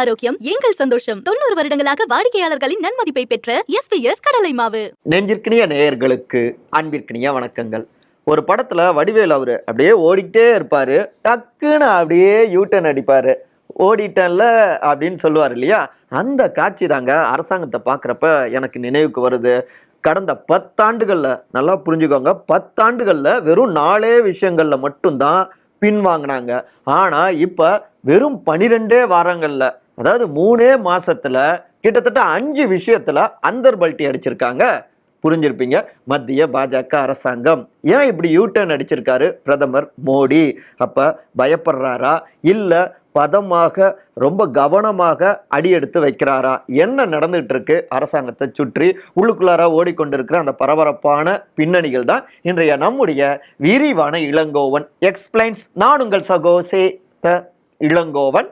ஆரோக்கியம் எங்கள் சந்தோஷம். தொண்ணூறு வருடங்களாக வாடிக்கையாளர்களின் நன்மதிப்பை பெற்ற எஸ்பிஎஸ் கடலை மாவு. நெஞ்சிற்கினிய நேயர்களுக்கு அன்பிற்கினிய வணக்கங்கள். ஒரு படத்துல வடிவேல் அவரு அப்படியே ஓடிக்கிட்டே இருப்பாரு. டக்குன்னு அப்படியே யூட்டன் அடிப்பாரு. ஓடிட்டன்ல அப்படின்னு சொல்லுவார் இல்லையா? அந்த காட்சி தாங்க அரசாங்கத்தை பார்க்குறப்ப எனக்கு நினைவுக்கு வருது. கடந்த பத்தாண்டுகளில் நல்லா புரிஞ்சுக்கோங்க பத்தாண்டுகளில் வெறும் நாலே விஷயங்களில் மட்டும்தான் பின்வாங்கினாங்க. ஆனால் இப்போ வெறும் பனிரெண்டே வாரங்களில் அதாவது மூணே மாசத்துல கிட்டத்தட்ட அஞ்சு விஷயத்துல அந்தர் பல்ட்டி அடிச்சிருக்காங்க. புரிஞ்சிருப்பீங்க? மத்திய பாஜக அரசாங்கம். ஏன் இப்படி யூட்டர்ன் அடிச்சிருக்காரு? பிரதமர் மோடி. அப்ப பயப்படுறாரா? இல்ல பதமாக ரொம்ப கவனமாக அடியெடுத்து வைக்கிறாரா? என்ன நடந்துட்டு இருக்கு அரசாங்கத்தை சுற்றி உள்ளுக்குள்ளார ஓடிக்கொண்டிருக்கிற அந்த பரபரப்பான பின்னணிகள் தான் இன்றைய நம்முடைய விரிவான இளங்கோவன். எக்ஸ்பிளைன்ஸ் நான் உங்கள் சகோசே த இளங்கோவன்.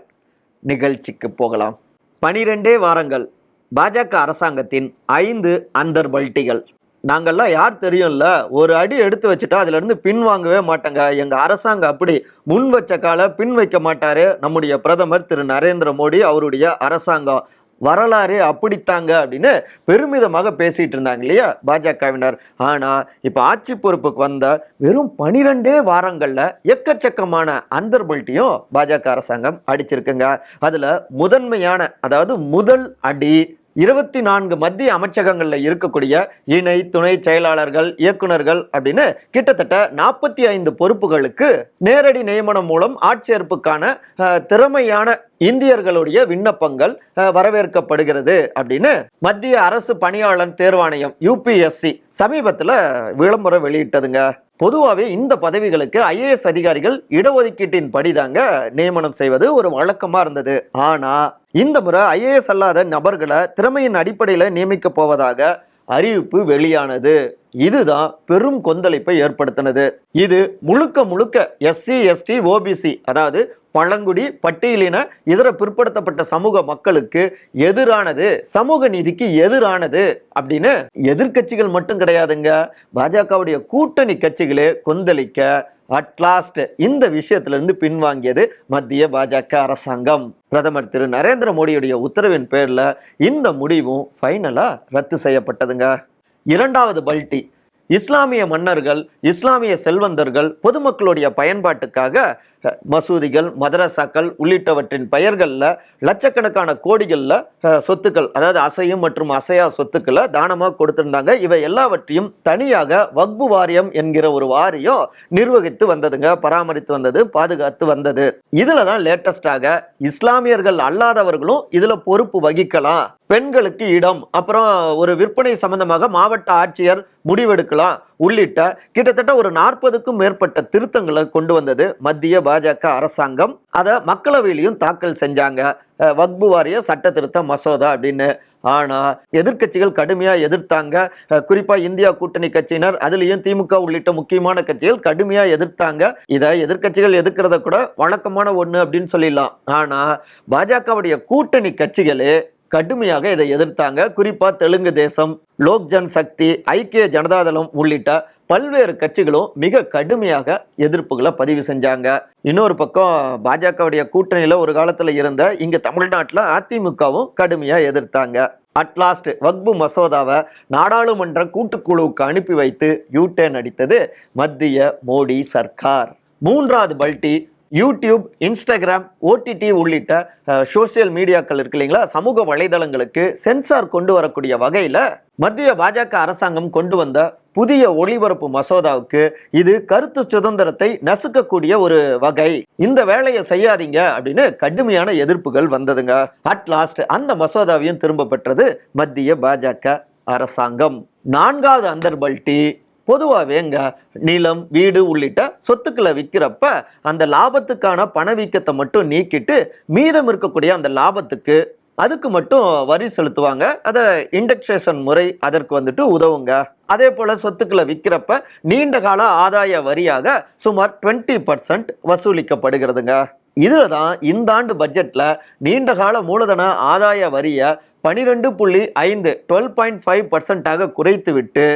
நிகழ்ச்சிக்கு போகலாம். பனிரெண்டே வாரங்கள். பாஜக அரசாங்கத்தின் ஐந்து அந்தர் பல்ட்டிகள் நாங்கள்லாம் யார் தெரியும்ல? ஒரு அடி எடுத்து வச்சுட்டா அதுலேருந்து பின் வாங்கவே மாட்டாங்க. எங்கள் அரசாங்கம் அப்படி முன் வச்ச கால பின் வைக்க மாட்டார். நம்முடைய பிரதமர் திரு நரேந்திர மோடி அவருடைய அரசாங்கம். வரலாறு அப்படித்தாங்க அப்படின்னு பெருமிதமாக பேசிகிட்டு இருந்தாங்க இல்லையா? பாஜகவினர். ஆனால் இப்போ ஆட்சி பொறுப்புக்கு வந்த வெறும் பனிரெண்டே வாரங்களில் எக்கச்சக்கமான அந்தர்பல்ட்டியும் பாஜக அரசாங்கம் அடிச்சிருக்குங்க. அதில் முதன்மையான அதாவது முதல் அடி இருபத்தி நான்கு மத்திய அமைச்சகங்களில் இருக்கக்கூடிய இணை துணை செயலாளர்கள் இயக்குனர்கள் அப்படின்னு கிட்டத்தட்ட நாற்பத்தி ஐந்து பொறுப்புகளுக்கு நேரடி நியமனம் மூலம் ஆட்சேர்ப்புக்கான திறமையான இந்தியர்களுடைய விண்ணப்பங்கள் வரவேற்கப்படுகிறது அப்படின்னு மத்திய அரசு பணியாளர் தேர்வாணையம் யூபிஎஸ்சி சமீபத்தில் விளம்பரம் வெளியிட்டதுங்க. பொதுவாகவே இந்த பதவிகளுக்கு ஐஏஎஸ் அதிகாரிகள் இடஒதுக்கீட்டின் படிதாங்க நியமனம் செய்வது ஒரு வழக்கமாக இருந்தது. ஆனால் இந்த முறை ஐஏஎஸ் அல்லாத நபர்களை திறமையின் அடிப்படையில் நியமிக்க போவதாக அறிவிப்பு வெளியானது. இதுதான் பெரும் கொந்தளிப்பை ஏற்படுத்தினது. இது முழுக்க முழுக்க எஸ்சி எஸ்டி ஓபிசி அதாவது பழங்குடி பட்டியலின இதர பிற்படுத்தப்பட்ட சமூக மக்களுக்கு எதிரானது சமூக நீதிக்கு எதிரானது அப்படின்னு எதிர்க்கட்சிகள் மட்டும் கிடையாதுங்க. பாஜகவுடைய கூட்டணி கட்சிகளே கொந்தளிக்க அட்லாஸ்ட் இந்த விஷயத்திலிருந்து பின்வாங்கியது மத்திய பாஜக அரசாங்கம். பிரதமர் திரு நரேந்திர மோடியுடைய உத்தரவின் பேரில் இந்த முடிவும் ஃபைனலாக ரத்து செய்யப்பட்டதுங்க. இரண்டாவது பல்டி இஸ்லாமிய மன்னர்கள் இஸ்லாமிய செல்வந்தர்கள் பொதுமக்களுடைய பயன்பாட்டுக்காக மசூதிகள் மதரசாக்கள் உள்ளிட்டவற்றின் பெயர்களில் லட்சக்கணக்கான கோடிகளில் சொத்துக்கள் அதாவது அசையும் மற்றும் அசையா சொத்துக்களை தானமாக கொடுத்திருந்தாங்க. இவை எல்லாவற்றையும் தனியாக வக்பு வாரியம் என்கிற ஒரு வாரியம் நிர்வகித்து வந்ததுங்க பராமரித்து வந்தது பாதுகாத்து வந்தது. இதில் தான் லேட்டஸ்டாக இஸ்லாமியர்கள் அல்லாதவர்களும் இதில் பொறுப்பு வகிக்கலாம். பெண்களுக்கு இடம் அப்புறம் ஒரு விற்பனை சம்பந்தமாக மாவட்ட ஆட்சியர் முடிவெடுக்கலாம். உள்ளிட்ட கிட்டத்தட்ட ஒரு நாற்பதுக்கும் மேற்பட்ட திருத்தங்களை கொண்டு வந்தது மத்திய பாஜக அரசாங்கம். அதை மக்களவையிலையும் தாக்கல் செஞ்சாங்க. வக்பு வாரிய சட்ட திருத்த மசோதா அப்படின்னு. ஆனால் எதிர்க்கட்சிகள் கடுமையாக எதிர்த்தாங்க. குறிப்பாக இந்தியா கூட்டணி கட்சியினர் அதுலேயும் திமுக உள்ளிட்ட முக்கியமான கட்சிகள் கடுமையாக எதிர்த்தாங்க. இதை எதிர்க்கட்சிகள் எதிர்க்கிறத கூட வழக்கமான ஒன்று அப்படின்னு சொல்லிடலாம். ஆனால் பாஜகவுடைய கூட்டணி கட்சிகளே கடுமையாக இதை எதிர்த்தாங்க. குறிப்பாக தெலுங்கு தேசம் லோக் ஜன் சக்தி ஐக்கிய ஜனதாதளம் உள்ளிட்ட பல்வேறு கட்சிகளும் மிக கடுமையாக எதிர்ப்புகளை பதிவு செஞ்சாங்க. இன்னொரு பக்கம் பாஜகவுடைய கூட்டணியில் ஒரு காலத்தில் இருந்த இங்கே தமிழ்நாட்டில் அதிமுகவும் கடுமையாக எதிர்த்தாங்க. அட்லாஸ்ட் வக்பு மசோதாவை நாடாளுமன்ற கூட்டுக்குழுவுக்கு அனுப்பி வைத்து யூடேன் அடித்தது மத்திய மோடி சர்க்கார். மூன்றாவது பல்டி யூடியூப் இன்ஸ்டாகிராம் ஓடிடி உள்ளிட்ட சோசியல் மீடியாக்கள் இருக்கு இல்லைங்களா? சமூக வலைதளங்களுக்கு சென்சார் கொண்டு வரக்கூடிய வகையில் மத்திய பாஜக அரசாங்கம் கொண்டு வந்த புதிய ஒளிபரப்பு மசோதாவுக்கு இது கருத்து சுதந்திரத்தை நசுக்கக்கூடிய ஒரு வகை. இந்த வேலையை செய்யாதீங்க அப்படின்னு கடுமையான எதிர்ப்புகள் வந்ததுங்க. அட் லாஸ்ட் அந்த மசோதாவையும் திரும்ப பெற்றது மத்திய பாஜக அரசாங்கம். நான்காவது அந்தர்பல்டி பொதுவாகவேங்க நிலம் வீடு உள்ளிட்ட சொத்துக்களை விற்கிறப்ப அந்த லாபத்துக்கான பணவீக்கத்தை மட்டும் நீக்கிட்டு மீதம் இருக்கக்கூடிய அந்த லாபத்துக்கு அதுக்கு மட்டும் வரி செலுத்துவாங்க. அதை இண்டெக்ஸேஷன் முறை அதற்கு வந்துட்டு உதவுங்க. அதே போல் சொத்துக்களை விற்கிறப்ப நீண்ட கால ஆதாய வரியாக சுமார் டுவெண்ட்டி பர்சன்ட் வசூலிக்கப்படுகிறதுங்க. இதில் தான் இந்த ஆண்டு பட்ஜெட்டில் நீண்ட கால மூலதன ஆதாய வரியை பனிரெண்டு புள்ளி ஐந்து டுவெல் பாயிண்ட் ஃபைவ் பர்சன்டாக குறைத்து விட்டு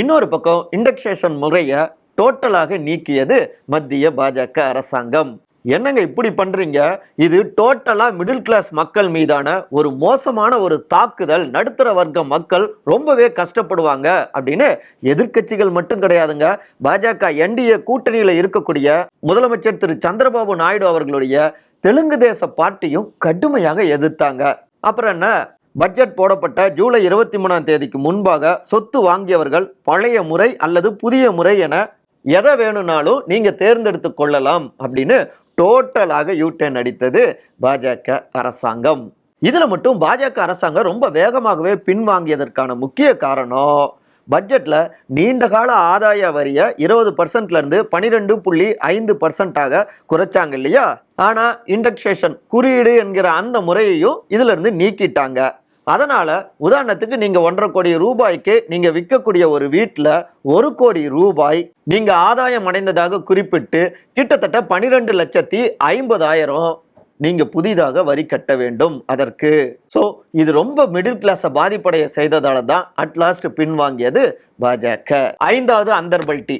இன்னொரு பக்கம் இண்டக்ஷேஷன் முறையை டோட்டலாக நீக்கியது மத்திய பாஜக அரசாங்கம். என்னங்க இப்படி பண்றீங்க? இது டோட்டலா மிடில் கிளாஸ் மக்கள் மீதான ஒரு மோசமான ஒரு தாக்குதல் நடுத்தர வர்க்க மக்கள் ரொம்பவே கஷ்டப்படுவாங்க அப்படின்னு எதிர்க்கட்சிகள் மட்டும் கிடையாதுங்க. பாஜக என்டிஏ கூட்டணியில இருக்கக்கூடிய முதலமைச்சர் திரு சந்திரபாபு நாயுடு அவர்களுடைய தெலுங்கு தேச பார்ட்டியும் கடுமையாக எதிர்த்தாங்க. அப்புறம் என்ன? பட்ஜெட் போடப்பட்ட ஜூலை இருபத்தி மூணாம் தேதிக்கு முன்பாக சொத்து வாங்கியவர்கள் பழைய முறை அல்லது புதிய முறை என எதை வேணும்னாலும் நீங்கள் தேர்ந்தெடுத்து கொள்ளலாம் அப்படின்னு டோட்டலாக யூட்டர்ன் அடித்தது பாஜக அரசாங்கம். இதில் மட்டும் பாஜக அரசாங்கம் ரொம்ப வேகமாகவே பின்வாங்கியதற்கான முக்கிய காரணம் பட்ஜெட்டில் நீண்டகால ஆதாய வரியை இருபது பர்சன்ட்லேருந்து பன்னிரெண்டு புள்ளி ஐந்து பர்சன்ட்டாக குறைச்சாங்க இல்லையா? ஆனால் இண்டக்ஷேஷன் குறியீடு என்கிற அந்த முறையையும் இதிலிருந்து நீக்கிட்டாங்க. அதனால் உதாரணத்துக்கு நீங்கள் ஒன்றரை கோடி ரூபாய்க்கு நீங்கள் விற்கக்கூடிய ஒரு வீட்டில் ஒரு கோடி ரூபாய் நீங்கள் ஆதாயம் அடைந்ததாக குறிப்பிட்டு கிட்டத்தட்ட பனிரெண்டு லட்சத்தி ஐம்பதாயிரம் நீங்கள் புதிதாக வரி கட்ட வேண்டும் அதற்கு. ஸோ இது ரொம்ப மிடில் கிளாஸை பாதிப்படைய செய்ததால தான் அட்லாஸ்ட் பின்வாங்கியது பாஜக. ஐந்தாவது அந்தர்பல்டி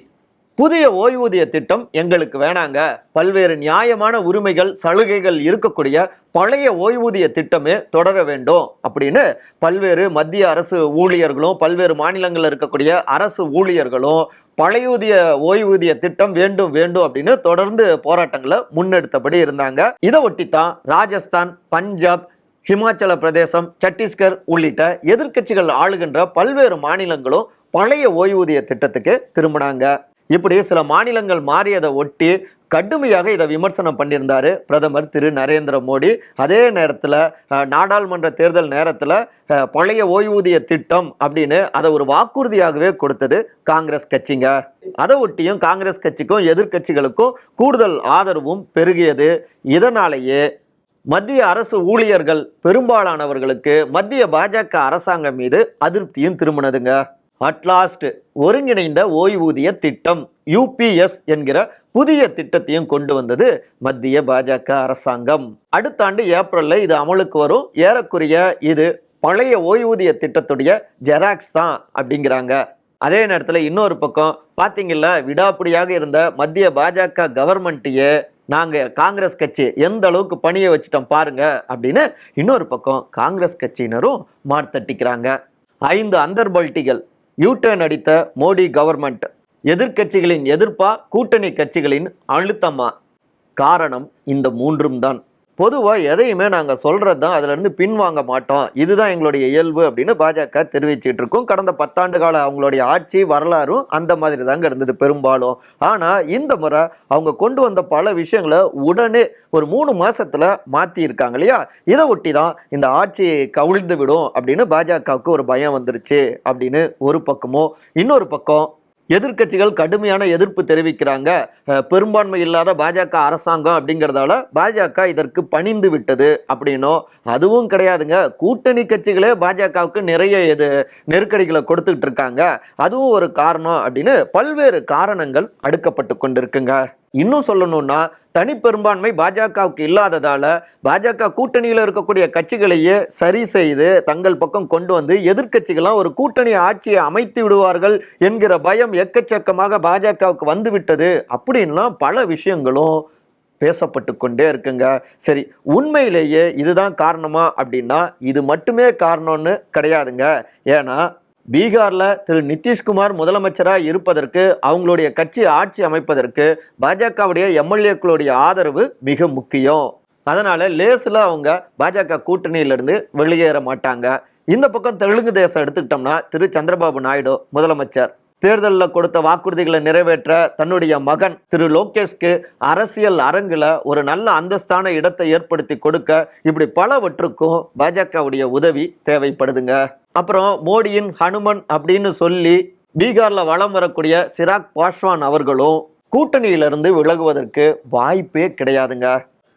புதிய ஓய்வூதிய திட்டம் எங்களுக்கு வேணாங்க. பல்வேறு நியாயமான உரிமைகள் சலுகைகள் இருக்கக்கூடிய பழைய ஓய்வூதிய திட்டமே தொடர வேண்டும். அப்படின்னு பல்வேறு மத்திய அரசு ஊழியர்களும் பல்வேறு மாநிலங்களில் இருக்கக்கூடிய அரசு ஊழியர்களும் பழையூதிய ஓய்வூதிய திட்டம் வேண்டும் வேண்டும் அப்படின்னு தொடர்ந்து போராட்டங்களை முன்னெடுத்தபடி இருந்தாங்க. இதை ஒட்டித்தான் ராஜஸ்தான் பஞ்சாப் ஹிமாச்சல பிரதேசம் சத்தீஸ்கர் உள்ளிட்ட எதிர்க்கட்சிகள் ஆளுகின்ற பல்வேறு மாநிலங்களும் பழைய ஓய்வூதிய திட்டத்துக்கு திரும்பினாங்க. இப்படி சில மாநிலங்கள் மாறியதை ஒட்டி கடுமையாக இதை விமர்சனம் பண்ணியிருந்தாரு பிரதமர் திரு நரேந்திர மோடி. அதே நேரத்தில் நாடாளுமன்ற தேர்தல் நேரத்தில் பழைய ஓய்வூதிய திட்டம் அப்படின்னு அதை ஒரு வாக்குறுதியாகவே கொடுத்தது காங்கிரஸ் கட்சிங்க. அதை ஒட்டியும் காங்கிரஸ் கட்சிக்கும் எதிர்க்கட்சிகளுக்கும் கூடுதல் ஆதரவும் பெருகியது. இதனாலேயே மத்திய அரசு ஊழியர்கள் பெரும்பாலானவர்களுக்கு மத்திய பாஜக அரசாங்கம் மீது அதிருப்தியும் திரும்பினதுங்க. அட்லாஸ்ட் ஒருங்கிணைந்த ஓய்வூதிய திட்டம் யூபிஎஸ் என்கிற புதிய திட்டத்தையும் கொண்டு வந்தது மத்திய பாஜக அரசாங்கம். அடுத்த ஆண்டு ஏப்ரலில் இது அமலுக்கு வரும். ஏறக்குறைய இது பழைய ஓய்வூதிய திட்டத்துடைய ஜெராக்ஸ் தான் அப்படிங்கிறாங்க. அதே நேரத்தில் இன்னொரு பக்கம் பார்த்தீங்கல்ல விடாப்பிடியாக இருந்த மத்திய பாஜக கவர்மெண்ட்டையே நாங்கள் காங்கிரஸ் கட்சி எந்த அளவுக்கு பணியை வச்சுட்டோம் பாருங்க அப்படின்னு இன்னொரு பக்கம் காங்கிரஸ் கட்சியினரும் மார்த்தட்டிக்கிறாங்க. ஐந்து அந்தர்பல்ட்டிகள் யூட்டர்ன் அடித்த மோடி கவர்மெண்ட் எதிர்க்கட்சிகளின் எதிர்ப்பா கூட்டணி கட்சிகளின் அழுத்தமா? காரணம் இந்த மூன்றும் தான் பொதுவாக எதையுமே நாங்கள் சொல்கிறது தான் அதுலேருந்து பின்வாங்க மாட்டோம். இதுதான் எங்களுடைய இயல்பு அப்படின்னு பாஜக தெரிவிச்சிட்டு இருக்கோம். கடந்த பத்தாண்டு கால அவங்களுடைய ஆட்சி வரலாறும் அந்த மாதிரி தாங்க இருந்தது பெரும்பாலும். ஆனால் இந்த முறை அவங்க கொண்டு வந்த பல விஷயங்களை உடனே ஒரு மூணு மாதத்தில் மாற்றி இருக்காங்க இல்லையா? இதை ஒட்டி தான் இந்த ஆட்சி கவிழ்ந்து விடும் அப்படின்னு பாஜகவுக்கு ஒரு பயம் வந்துருச்சு அப்படின்னு ஒரு பக்கமும் இன்னொரு பக்கம் எதிர்க்கட்சிகள் கடுமையான எதிர்ப்பு தெரிவிக்கிறாங்க. பெரும்பான்மை இல்லாத பாஜக அரசாங்கம் அப்படிங்கிறதால பாஜக இதற்கு பணிந்து விட்டது அப்படின்னோ அதுவும் கிடையாதுங்க. கூட்டணி கட்சிகளே பாஜகவுக்கு நிறைய இது நெருக்கடிகளை கொடுத்துட்டு இருக்காங்க. அதுவும் ஒரு காரணம் அப்படின்னு பல்வேறு காரணங்கள் அடுக்கப்பட்டு கொண்டிருக்குங்க. இன்னும் சொல்லணும்னா தனிப்பெரும்பான்மை பாஜகவுக்கு இல்லாததால் பாஜக கூட்டணியில் இருக்கக்கூடிய கட்சிகளையே சரி செய்து தங்கள் பக்கம் கொண்டு வந்து எதிர்கட்சிகளாம் ஒரு கூட்டணி ஆட்சியை அமைத்து விடுவார்கள் என்கிற பயம் எக்கச்சக்கமாக பாஜகவுக்கு வந்துவிட்டது அப்படின்னா அப்படின்லாம் பல விஷயங்களும் பேசப்பட்டு கொண்டே இருக்குங்க. சரி உண்மையிலேயே இதுதான் காரணமா அப்படின்னா இது மட்டுமே காரணம்னு கிடையாதுங்க. ஏன்னா பீகாரில் திரு நிதிஷ்குமார் முதலமைச்சராக இருப்பதற்கு அவங்களுடைய கட்சி ஆட்சி அமைப்பதற்கு பாஜகவுடைய எம்எல்ஏக்களுடைய ஆதரவு மிக முக்கியம். அதனால் லேசில் அவங்க பாஜக கூட்டணியிலிருந்து வெளியேற மாட்டாங்க. இந்த பக்கம் தெலுங்கு தேசம் எடுத்துக்கிட்டோம்னா திரு சந்திரபாபு நாயுடு முதலமைச்சர். தேர்தலில் கொடுத்த வாக்குறுதிகளை நிறைவேற்ற தன்னுடைய மகன் திரு லோகேஷ்க்கு அரசியல் அரங்கில் ஒரு நல்ல அந்தஸ்தான இடத்தை ஏற்படுத்தி கொடுக்க இப்படி பலவற்றுக்கும் பாஜகவுடைய உதவி தேவைப்படுதுங்க. அப்புறம் மோடியின் ஹனுமன் அப்படின்னு சொல்லி பீகார்ல வலம் வரக்கூடிய சிராக் பாஸ்வான் அவர்களும் கூட்டணியிலிருந்து விலகுவதற்கு வாய்ப்பே கிடையாதுங்க.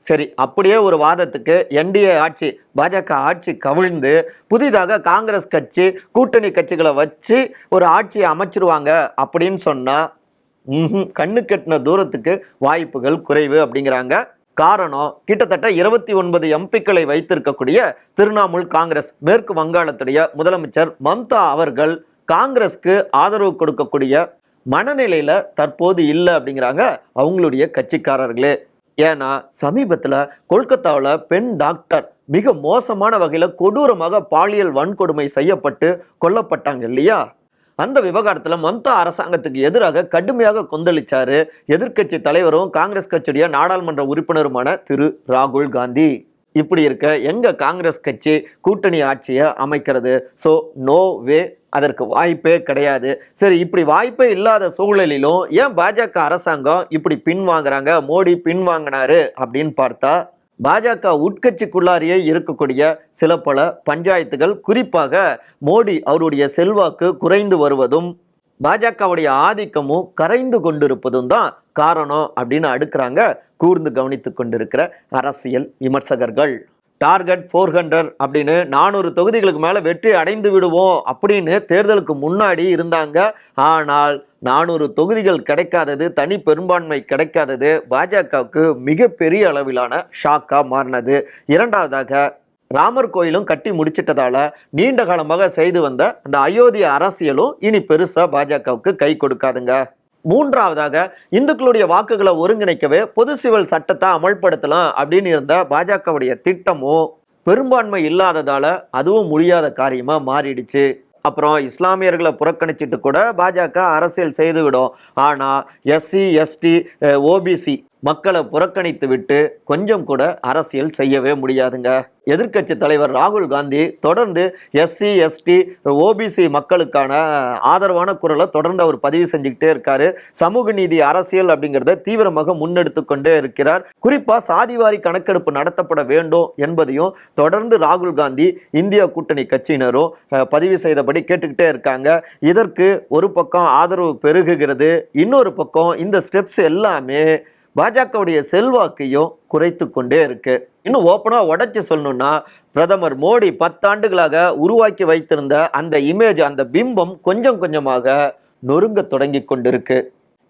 சரி அப்படியே ஒரு வாதத்துக்கு என்டிஏ ஆட்சி பாஜக ஆட்சி கவிழ்ந்து புதிதாக காங்கிரஸ் கட்சி கூட்டணி கட்சிகளை வச்சு ஒரு ஆட்சியை அமைச்சிருவாங்க அப்படின்னு சொன்னால் கண்ணு கட்டின தூரத்துக்கு வாய்ப்புகள் குறைவு அப்படிங்கிறாங்க. காரணம் கிட்டத்தட்ட இருபத்தி ஒன்பது எம்பிக்களை வைத்திருக்கக்கூடிய திரிணாமுல் காங்கிரஸ் மேற்கு வங்காளத்துடைய முதலமைச்சர் மம்தா அவர்கள் காங்கிரஸ்க்கு ஆதரவு கொடுக்கக்கூடிய மனநிலையில தற்போது இல்லை அப்படிங்கிறாங்க அவங்களுடைய கட்சிக்காரர்களே. ஏன்னா சமீபத்தில் கொல்கத்தாவில் பெண் டாக்டர் மிக மோசமான வகையில் கொடூரமாக பாலியல் வன்கொடுமை செய்யப்பட்டு கொல்லப்பட்டாங்க இல்லையா? அந்த விவகாரத்தில் மம்தா அரசாங்கத்துக்கு எதிராக கடுமையாக கொந்தளிச்சார் எதிர்க்கட்சி தலைவரும் காங்கிரஸ் கட்சியுடைய நாடாளுமன்ற உறுப்பினருமான திரு ராகுல் காந்தி. இப்படி இருக்க எங்கே காங்கிரஸ் கட்சி கூட்டணி ஆட்சியை அமைக்கிறது? ஸோ நோ வே அதற்கு வாய்ப்பே கிடையாது. சரி இப்படி வாய்ப்பே இல்லாத சூழலிலும் ஏன் பாஜக அரசாங்கம் இப்படி பின்வாங்குறாங்க? மோடி பின்வாங்கினாரு அப்படின்னு பார்த்தா பாஜக உட்கட்சிக்குள்ளாரியே இருக்கக்கூடிய சில பல பஞ்சாயத்துகள் குறிப்பாக மோடி அவருடைய செல்வாக்கு குறைந்து வருவதும் பாஜகவுடைய ஆதிக்கமும் கரைந்து கொண்டிருப்பதும் தான் காரணம் அப்படின்னு அடுக்கிறாங்க கூர்ந்து கவனித்து கொண்டிருக்கிற அரசியல் விமர்சகர்கள். டார்கெட் ஃபோர் ஹண்ட்ரட் அப்படின்னு நானூறு தொகுதிகளுக்கு மேலே வெற்றி அடைந்து விடுவோம் அப்படின்னு தேர்தலுக்கு முன்னாடி இருந்தாங்க. ஆனால் நானூறு தொகுதிகள் கிடைக்காதது தனி பெரும்பான்மை கிடைக்காதது பாஜகவுக்கு மிகப்பெரிய அளவிலான ஷாக்காக மாறினது. இரண்டாவதாக ராமர் கோயிலும் கட்டி முடிச்சிட்டதால நீண்ட காலமாக செய்து வந்த அந்த அயோத்திய அரசியலும் இனி பெருசாக பாஜகவுக்கு கை கொடுக்காதுங்க. மூன்றாவதாக இந்துக்களுடைய வாக்குகளை ஒருங்கிணைக்கவே பொது சிவில் சட்டத்தை அமல்படுத்தலாம் அப்படின்னு இருந்த பாஜகவுடைய திட்டமும் பெரும்பான்மை இல்லாததால அதுவும் முடியாத காரியமா மாறிடுச்சு. அப்புறம் இஸ்லாமியர்களை புறக்கணிச்சிட்டு கூட பாஜக அரசியல் செய்துவிடும். ஆனால் எஸ்சி எஸ்டி ஓபிசி மக்களை புறக்கணித்து விட்டு கொஞ்சம் கூட அரசியல் செய்யவே முடியாதுங்க. எதிர்க்கட்சி தலைவர் ராகுல் காந்தி தொடர்ந்து எஸ்சி எஸ்டி ஓபிசி மக்களுக்கான ஆதரவான குரலை தொடர்ந்து அவர் பதிவு செஞ்சுக்கிட்டே இருக்காரு. சமூக நீதி அரசியல் அப்படிங்கிறத தீவிரமாக முன்னெடுத்து கொண்டே இருக்கிறார். குறிப்பாக சாதிவாரி கணக்கெடுப்பு நடத்தப்பட வேண்டும் என்பதையும் தொடர்ந்து ராகுல் காந்தி இந்திய கூட்டணி கட்சியினரும் பதிவு செய்தபடி கேட்டுக்கிட்டே இருக்காங்க. இதற்கு ஒரு பக்கம் ஆதரவு பெருகுகிறது இன்னொரு பக்கம் இந்த ஸ்டெப்ஸ் எல்லாமே பாஜகவுடைய செல்வாக்கையும் குறைத்து கொண்டே இருக்கு. இன்னும் ஓப்பனாக உடச்சி சொல்லணும்னா பிரதமர் மோடி பத்தாண்டுகளாக உருவாக்கி வைத்திருந்த அந்த இமேஜ் அந்த பிம்பம் கொஞ்சம் கொஞ்சமாக நொறுங்க தொடங்கி கொண்டிருக்கு.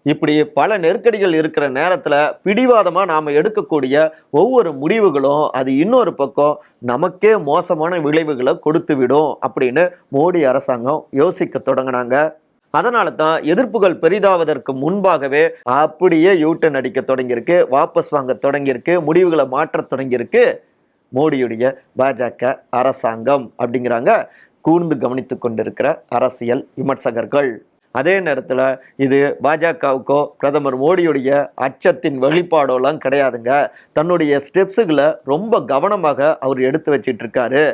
இப்படி பல நெருக்கடிகள் இருக்கிற நேரத்தில் பிடிவாதமாக நாம் எடுக்கக்கூடிய ஒவ்வொரு முடிவுகளும் அது இன்னொரு பக்கம் நமக்கே மோசமான விளைவுகளை கொடுத்து விடும் அப்படின்னு மோடி அரசாங்கம் யோசிக்க தொடங்கினாங்க. அதனால தான் எதிர்ப்புகள் பெரிதாவதற்கு முன்பாகவே அப்படியே யூட்டன் அடிக்க தொடங்கியிருக்கு வாபஸ் வாங்க தொடங்கியிருக்கு முடிவுகளை மாற்றத் தொடங்கியிருக்கு. மோடியுடைய பாஜக அரசாங்கம் அப்படிங்கிறாங்க. கூர்ந்து கவனித்து கொண்டிருக்கிற அரசியல் விமர்சகர்கள். அதே நேரத்தில் இது பாஜகவுக்கோ பிரதமர் மோடியுடைய அச்சத்தின் வெளிப்பாடோலாம் கிடையாதுங்க. தன்னுடைய ஸ்டெப்ஸுகளை ரொம்ப கவனமாக அவர் எடுத்து வச்சிட்டு இருக்காரு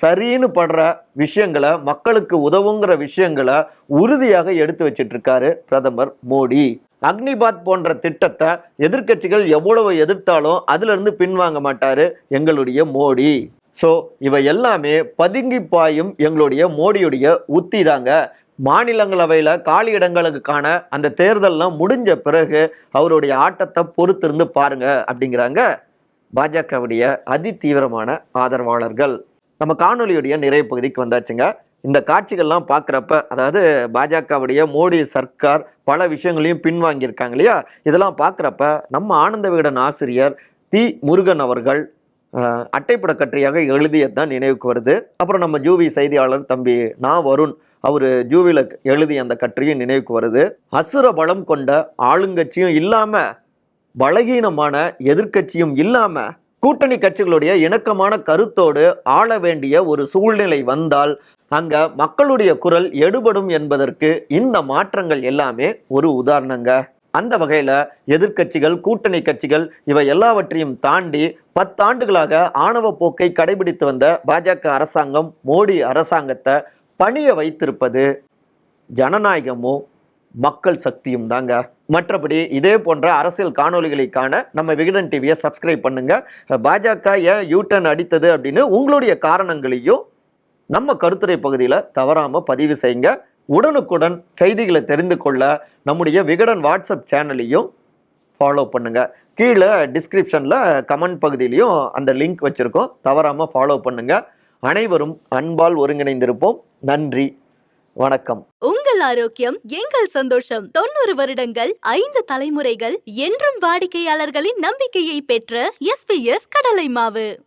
சரின்னு படுற விஷயங்களை மக்களுக்கு உதவுங்கிற விஷயங்களை உறுதியாக எடுத்து வச்சிட்டு இருக்காரு பிரதமர் மோடி. அக்னிபாத் போன்ற திட்டத்தை எதிர்க்கட்சிகள் எவ்வளவு எதிர்த்தாலும் அதிலிருந்து பின்வாங்க மாட்டார் எங்களுடைய மோடி. ஸோ இவை எல்லாமே பதுங்கி பாயும் எங்களுடைய மோடியுடைய உத்தி தாங்க. மாநிலங்களவையில் காலி இடங்களுக்கான அந்த தேர்தல்லாம் முடிஞ்ச பிறகு அவருடைய ஆட்டத்தை பொறுத்திருந்து பாருங்க அப்படிங்கிறாங்க பாஜகவுடைய அதி தீவிரமான ஆதரவாளர்கள். நம்ம காணொலியுடைய நிறைவு பகுதிக்கு வந்தாச்சுங்க. இந்த காட்சிகள்லாம் பார்க்குறப்ப அதாவது பாஜகவுடைய மோடி சர்க்கார் பல விஷயங்களையும் பின்வாங்கியிருக்காங்க இல்லையா? இதெல்லாம் பார்க்குறப்ப நம்ம ஆனந்த விகடன் ஆசிரியர் தி முருகன் அவர்கள் அட்டைப்பட கட்டுரையாக எழுதியது தான் நினைவுக்கு வருது. அப்புறம் நம்ம ஜூவி செய்தியாளர் தம்பி நான் வருண் அவர் ஜூவில எழுதிய அந்த கட்டுரையும் நினைவுக்கு வருது. அசுர பலம் கொண்ட ஆளுங்கட்சியும் இல்லாமல் பலகீனமான எதிர்க்கட்சியும் இல்லாமல் கூட்டணி கட்சிகளுடைய இணக்கமான கருத்தோடு ஆள வேண்டிய ஒரு சூழ்நிலை வந்தால் அங்க மக்களுடைய குரல் எடுபடும் என்பதற்கு இந்த மாற்றங்கள் எல்லாமே ஒரு உதாரணங்க. அந்த வகையில் எதிர்க்கட்சிகள் கூட்டணி கட்சிகள் இவை எல்லாவற்றையும் தாண்டி பத்தாண்டுகளாக ஆணவ போக்கை கடைபிடித்து வந்த பாஜக அரசாங்கம் மோடி அரசாங்கத்தை பணிய வைத்திருப்பது ஜனநாயகமும் மக்கள் சக்தியும் தாங்க. மற்றபடி இதே போன்ற அரசியல் காணொளிகளை காண நம்ம விகடன் டிவியை சப்ஸ்கிரைப் பண்ணுங்க. பாஜக ஏன் யூட்டன் அடித்தது அப்படின்னு உங்களுடைய காரணங்களையும் நம்ம கருத்துரை பகுதியில் தவறாமல் பதிவு செய்யுங்க. உடனுக்குடன் செய்திகளை தெரிந்து கொள்ள நம்முடைய விகடன் வாட்ஸ்அப் சேனலையும் ஃபாலோ பண்ணுங்க. கீழே டிஸ்கிரிப்ஷனில் கமெண்ட் பகுதியிலையும் அந்த லிங்க் வச்சுருக்கோம். தவறாமல் ஃபாலோ பண்ணுங்க. அனைவரும் அன்பால் ஒருங்கிணைந்திருப்போம். நன்றி. வணக்கம். உங்கள் ஆரோக்கியம் எங்கள் சந்தோஷம். தொண்ணூறு வருடங்கள் ஐந்து தலைமுறைகள் என்றும் வாடிக்கையாளர்களின் நம்பிக்கையை பெற்ற எஸ்பிஎஸ் கடலை மாவு.